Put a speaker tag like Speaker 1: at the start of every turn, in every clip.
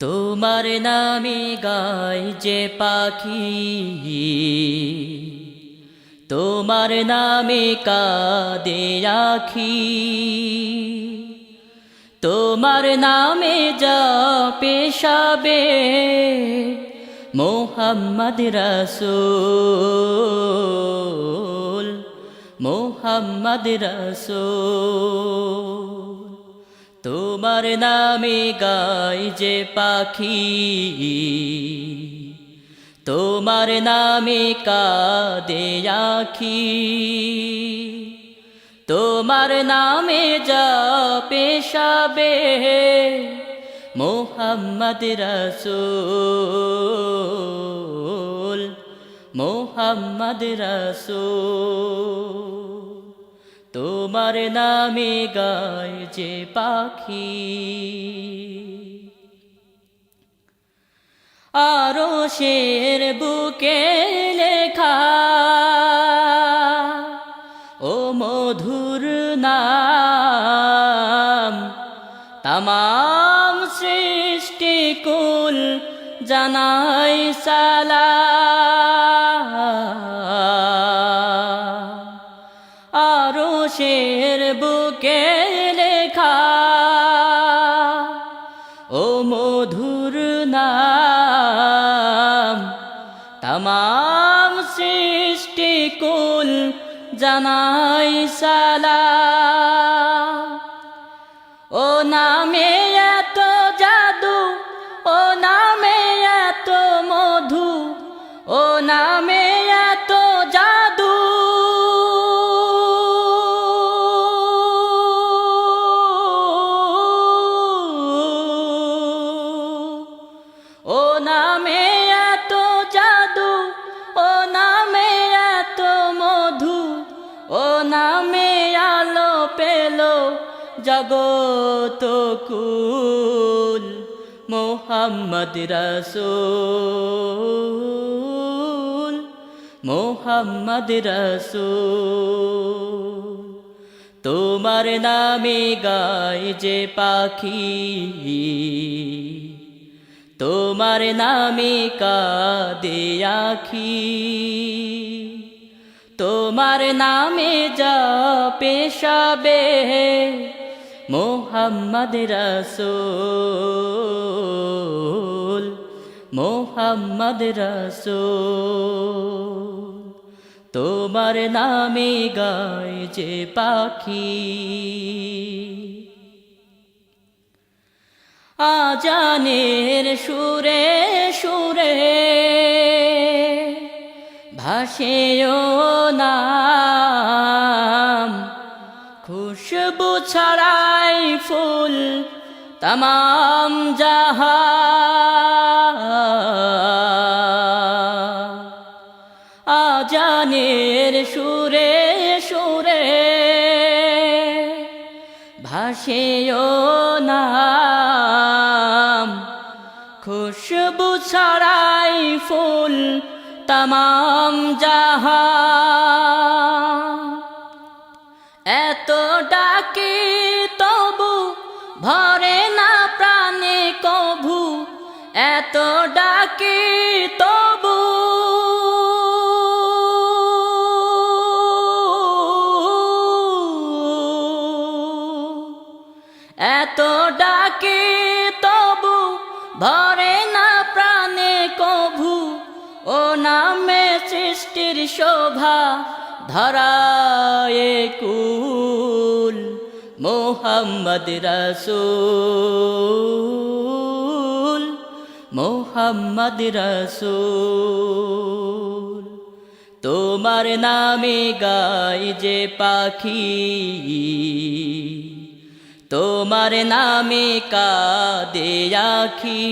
Speaker 1: তোমার নামে গায় যে পাখি। তোমার নামে কাদে আখি। তোমার নামে যা পেশাবে মোহাম্মদ রসুল মোহাম্মদ রসুল। তোমার নামে গাই যে পাখি। তোমার নামে কাদে আখি। তোমার নামে যা পেশাবে মোহাম্মদ রসুল মোহাম্মদ রসুল। তোমার নামে গায় যে পাখি। আরও শের বুকে লেখা, ও মধুর নাম, তামাম সৃষ্টি কুল জানাই সালা ও মধুর নাম তমাম সৃষ্টি কুল জানাই সালা নামে এত জাদু, ও নামে এত মধু, ও নামে আলো পেল জগত কুল মোহাম্মদ রসুল মোহাম্মদ রসুল। তোমার নামে গায় যে পাখি তোমার নামে কাদে আখি। তোমার নামে যা পেশাবে মোহাম্মদ রসুল মোহাম্মদ রসুল। তোমার নামে গায় যে পাখি। আজানের সুরে সুরে ভাসেও নাম। খুশবু ছড়াই ফুল তমাম জাহা আজানের সুরে সুরে ভাসেও নাম। ছড়াই ফুল তমাম জাহা এত ডাকি তবু ভরে না প্রাণে কভু। এত ডাকি তবু এত ডাকি তবু ভরে নামে সৃষ্টির শোভা, ধরায় কুল মোহাম্মদ রসুল মোহাম্মদ রসুল। তোমার নামে গাই যে পাখি, তোমার নামে কাদে আখি।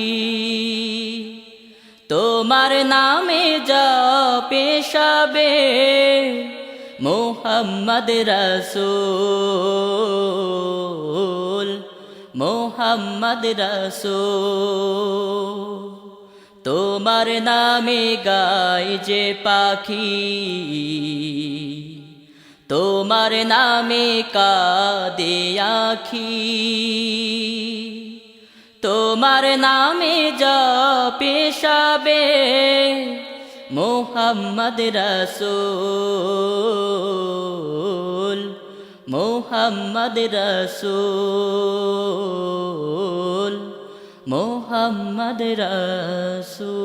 Speaker 1: তোমার নামে যা পেশাবে মোহাম্মদ রসুল মোহাম্মদ রসুল। তোমার নামে গায় যে পাখি, তোমার নামে কাদে আখি। তোমার নামে যাবে মোহাম্মদ রসুল মোহাম্মদ রসুল মোহাম্মদ রসুল।